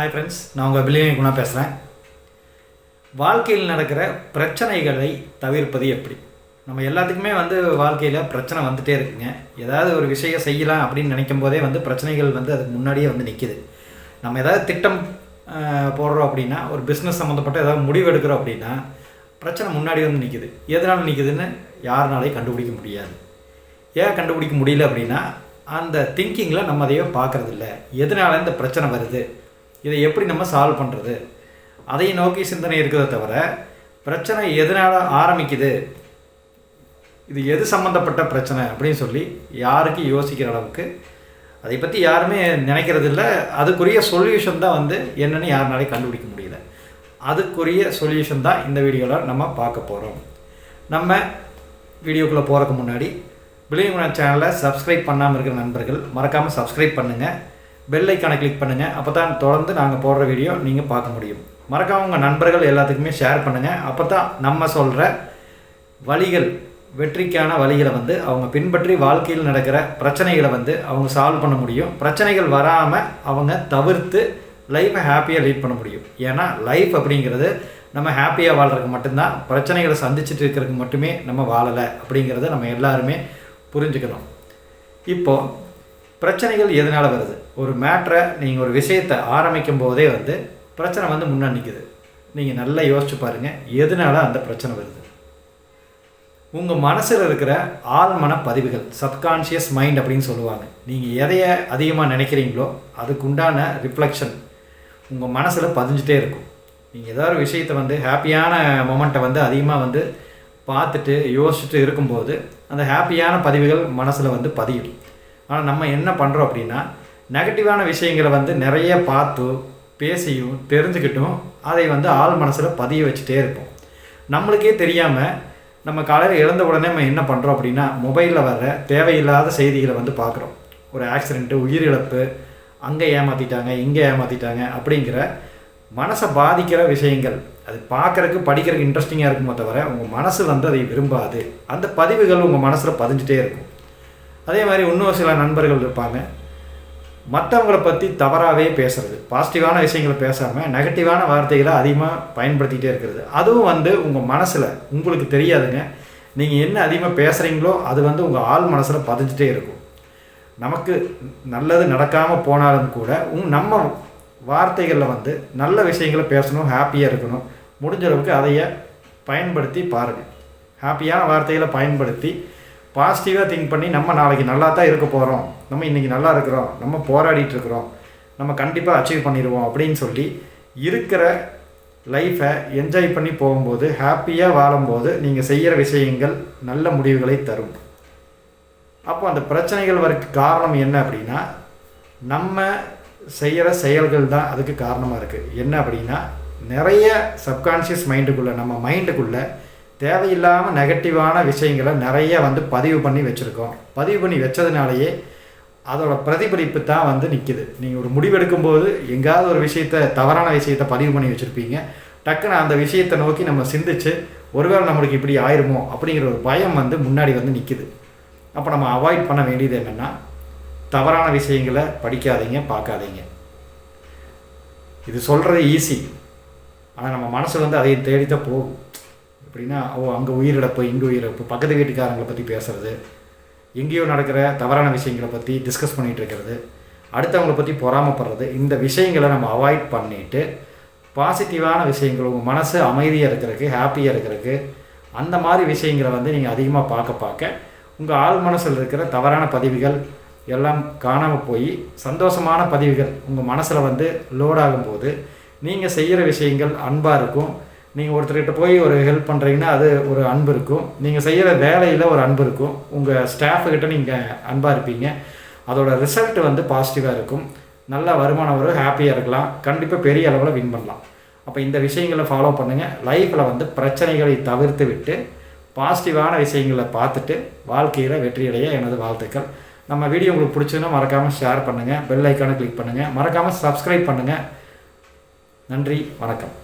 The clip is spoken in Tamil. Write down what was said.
ஹாய் ஃப்ரெண்ட்ஸ் நான் உங்கள் பில்லியனி குணா பேசுகிறேன். வாழ்க்கையில் நடக்கிற பிரச்சனைகளை தவிர்ப்பது எப்படி? நம்ம எல்லாத்துக்குமே வந்து வாழ்க்கையில் பிரச்சனை வந்துகிட்டே இருக்குங்க. ஏதாவது ஒரு விஷயம் செய்யலாம் அப்படின்னு நினைக்கும் போதே வந்து பிரச்சனைகள் வந்து அதுக்கு முன்னாடியே வந்து நிற்கிது நம்ம ஏதாவது திட்டம் போடுறோம் அப்படின்னா ஒரு பிஸ்னஸ் சம்மந்தப்பட்ட ஏதாவது முடிவு எடுக்கிறோம் அப்படின்னா பிரச்சனை முன்னாடி வந்து நிற்கிது எதனால் நிற்கிதுன்னு யாருனாலையும் கண்டுபிடிக்க முடியாது. ஏன் கண்டுபிடிக்க முடியல அப்படின்னா அந்த திங்கிங்கில் நம்ம அதையோ பார்க்கறதில்ல. எதனால இந்த பிரச்சனை வருது? இதை எப்படி நம்ம சால்வ் பண்ணுறது அதை நோக்கி சிந்தனை இருக்கிறத தவிர பிரச்சனை எதனால் ஆரம்பிக்குது? இது எது சம்மந்தப்பட்ட பிரச்சனை அப்படின்னு சொல்லி யாருக்கும் யோசிக்கிற அளவுக்கு அதை பற்றி யாருமே நினைக்கிறது இல்லை அதுக்குரிய சொல்யூஷன் தான் வந்து என்னென்னு யாருனாலையும் கண்டுபிடிக்க முடியல. அதுக்குரிய சொல்யூஷன் தான் இந்த வீடியோவில் நம்ம பார்க்க போகிறோம் நம்ம வீடியோக்குள்ளே போகிறதுக்கு முன்னாடி பிலியங்குணா சேனலை சப்ஸ்கிரைப் பண்ணாமல் இருக்கிற நண்பர்கள் மறக்காமல் சப்ஸ்கிரைப் பண்ணுங்கள் பெல் ஐக்கானை கிளிக் பண்ணுங்கள் அப்போ தான் தொடர்ந்து நாங்கள் போடுற வீடியோ நீங்கள் பார்க்க முடியும். மறக்காம உங்கள் நண்பர்கள் எல்லாத்துக்குமே ஷேர் பண்ணுங்கள் அப்போ தான் நம்ம சொல்கிற வழிகள் வெற்றிக்கான வழிகளை வந்து அவங்க பின்பற்றி வாழ்க்கையில் நடக்கிற பிரச்சனைகளை வந்து அவங்க சால்வ் பண்ண முடியும். பிரச்சனைகள் வராமல் அவங்க தவிர்த்து லைஃப்பை ஹாப்பியாக லீட் பண்ண முடியும். ஏன்னா லைஃப் அப்படிங்கிறது நம்ம ஹாப்பியாக வாழ்கிறதுக்கு மட்டும்தான் பிரச்சனைகளை சந்திச்சுட்டு இருக்கிறதுக்கு மட்டுமே நம்ம வாழலை அப்படிங்கிறத நம்ம எல்லாருமே புரிஞ்சுக்கணும். இப்போது பிரச்சனைகள் எதனால் வருது? ஒரு மேட்ரை நீங்கள் ஒரு விஷயத்தை ஆரம்பிக்கும் போதே வந்து பிரச்சனை வந்து முன்னே நிற்குது நீங்கள் நல்லா யோசிச்சு பாருங்கள் எதனால அந்த பிரச்சனை வருது? உங்கள் மனசில் இருக்கிற ஆழ்மன பதிவுகள் சப்கான்ஷியஸ் மைண்ட் அப்படின்னு சொல்லுவாங்க. நீங்கள் எதையை அதிகமாக நினைக்கிறீங்களோ அதுக்குண்டான ரிஃப்ளெக்ஷன் உங்கள் மனசில் பதிஞ்சிட்டே இருக்கும். நீங்கள் ஏதாவது ஒரு விஷயத்தை வந்து ஹாப்பியான மொமெண்ட்டை வந்து அதிகமாக வந்து பார்த்துட்டு யோசிச்சுட்டு இருக்கும்போது அந்த ஹாப்பியான பதிவுகள் மனசில் வந்து பதியும். ஆனால் நம்ம என்ன பண்ணுறோம் அப்படின்னா நெகட்டிவான விஷயங்களை வந்து நிறைய பார்த்து பேசியும் தெரிஞ்சுக்கிட்டும் அதை வந்து ஆள் மனசில் பதிய வச்சுட்டே இருப்போம். நம்மளுக்கே தெரியாமல் நம்ம காலையில் எழுந்த உடனே நம்ம என்ன பண்ணுறோம் அப்படின்னா மொபைலில் வர்ற தேவையில்லாத செய்திகளை வந்து பார்க்குறோம். ஒரு ஆக்சிடெண்ட்டு உயிரிழப்பு அங்கே ஏமாற்றிட்டாங்க இங்கே ஏமாற்றிட்டாங்க அப்படிங்கிற மனசை பாதிக்கிற விஷயங்கள். அது பார்க்குறக்கு படிக்கிறதுக்கு இன்ட்ரெஸ்டிங்காக இருக்குமோ தவிர உங்கள் மனசு வந்து அதை விரும்பாது. அந்த பதிவுகள் உங்கள் மனசில் பதிஞ்சிட்டே இருக்கும். அதே மாதிரி இன்னும் சில நண்பர்கள் இருப்பாங்க. மற்றவங்கள பற்றி தவறாகவே பேசுறது. பாசிட்டிவான விஷயங்களை பேசாமல் நெகட்டிவான வார்த்தைகளை அதிகமாக பயன்படுத்திகிட்டே இருக்கிறது. அதுவும் வந்து உங்கள் மனசில் உங்களுக்கு தெரியாதுங்க. நீங்கள் என்ன அதிகமாக பேசுகிறீங்களோ அது வந்து உங்கள் ஆள் மனசில் பதிஞ்சிட்டே இருக்கும். நமக்கு நல்லது நடக்காமல் போனாலும் கூட உங் நம்ம வார்த்தைகளில் வந்து நல்ல விஷயங்களை பேசணும் ஹாப்பியாக இருக்கணும். முடிஞ்ச அளவுக்கு அதைய பயன்படுத்தி பாருங்கள் ஹாப்பியான வார்த்தைகளை பயன்படுத்தி பாசிட்டிவாக திங்க் பண்ணி நம்ம நாளைக்கு நல்லா தான் இருக்க போகிறோம் நம்ம இன்றைக்கி நல்லா இருக்கிறோம். நம்ம போராடிட்டு இருக்கிறோம். நம்ம கண்டிப்பாக அச்சீவ் பண்ணிடுவோம் அப்படின்னு சொல்லி இருக்கிற லைஃப்பை என்ஜாய் பண்ணி போகும்போது ஹாப்பியாக வாழும்போது நீங்கள் செய்கிற விஷயங்கள் நல்ல முடிவுகளை தரும். அப்போ அந்த பிரச்சனைகள் வரக்கு காரணம் என்ன அப்படின்னா நம்ம செய்கிற செயல்கள் தான் அதுக்கு காரணமாக இருக்குது என்ன அப்படின்னா நிறைய சப்கான்ஷியஸ் மைண்டுக்குள்ளே நம்ம மைண்டுக்குள்ளே தேவையில்லாமல் நெகட்டிவான விஷயங்களை நிறைய வந்து பதிவு பண்ணி வச்சுருக்கோம். பதிவு பண்ணி வச்சதுனாலேயே அதோட பிரதிபலிப்பு தான் வந்து நிற்கிது நீங்கள் ஒரு முடிவெடுக்கும்போது எங்காவது ஒரு விஷயத்த தவறான விஷயத்த பதிவு பண்ணி வச்சுருப்பீங்க. டக்குன்னு அந்த விஷயத்தை நோக்கி நம்ம சிந்திச்சு ஒருவேளை நம்மளுக்கு இப்படி ஆயிருமோ அப்படிங்கிற ஒரு பயம் வந்து முன்னாடி வந்து நிற்கிது அப்போ நம்ம அவாய்ட் பண்ண வேண்டியது என்னென்னா தவறான விஷயங்களை படிக்காதீங்க பார்க்காதீங்க. இது சொல்கிறது ஈஸி ஆனால் நம்ம மனசு வந்து அதை தேடித்தான் போகும். அப்படின்னா ஓ அங்கே உயிரிழப்பு இங்கே உயிரிழப்பு பக்கத்து வீட்டுக்காரங்களை பற்றி பேசுறது எங்கேயோ நடக்கிற தவறான விஷயங்களை பற்றி டிஸ்கஸ் பண்ணிகிட்டு இருக்கிறது அடுத்தவங்களை பற்றி பொறாமப்படுறது இந்த விஷயங்களை நம்ம அவாய்ட் பண்ணிவிட்டு பாசிட்டிவான விஷயங்கள் உங்கள் மனசு அமைதியாக இருக்கிறதுக்கு ஹாப்பியாக இருக்கிறதுக்கு அந்த மாதிரி விஷயங்களை வந்து நீங்கள் அதிகமாக பார்க்க பார்க்க உங்கள் ஆள் மனசில் இருக்கிற தவறான பதிவுகள் எல்லாம் காணாமல் போய் சந்தோஷமான பதிவுகள் உங்கள் மனசில் வந்து லோடாகும் போது நீங்கள் செய்கிற விஷயங்கள் அன்பாக இருக்கும் நீங்கள் ஒருத்தர்கிட்ட போய் ஒரு ஹெல்ப் பண்ணுறீங்கன்னா அது ஒரு அன்பு இருக்கும். நீங்கள் செய்கிற வேலையில் ஒரு அன்பு இருக்கும். உங்கள் ஸ்டாஃபுக்கிட்ட நீங்கள் அன்பாக இருப்பீங்க. அதோட ரிசல்ட் வந்து பாசிட்டிவாக இருக்கும். நல்ல வருமானம் வரும் ஹாப்பியாக இருக்கலாம். கண்டிப்பாக பெரிய அளவில் வின் பண்ணலாம். அப்போ இந்த விஷயங்களை ஃபாலோ பண்ணுங்கள் லைஃப்பில் வந்து பிரச்சனைகளை தவிர்த்து விட்டு பாசிட்டிவான விஷயங்களை பார்த்துட்டு வாழ்க்கையில் வெற்றியடைய எனது வாழ்த்துக்கள். நம்ம வீடியோ உங்களுக்கு பிடிச்சதுன்னா மறக்காமல் ஷேர் பண்ணுங்கள் பெல் ஐக்கானை கிளிக் பண்ணுங்கள் மறக்காமல் சப்ஸ்கிரைப் பண்ணுங்கள் நன்றி வணக்கம்.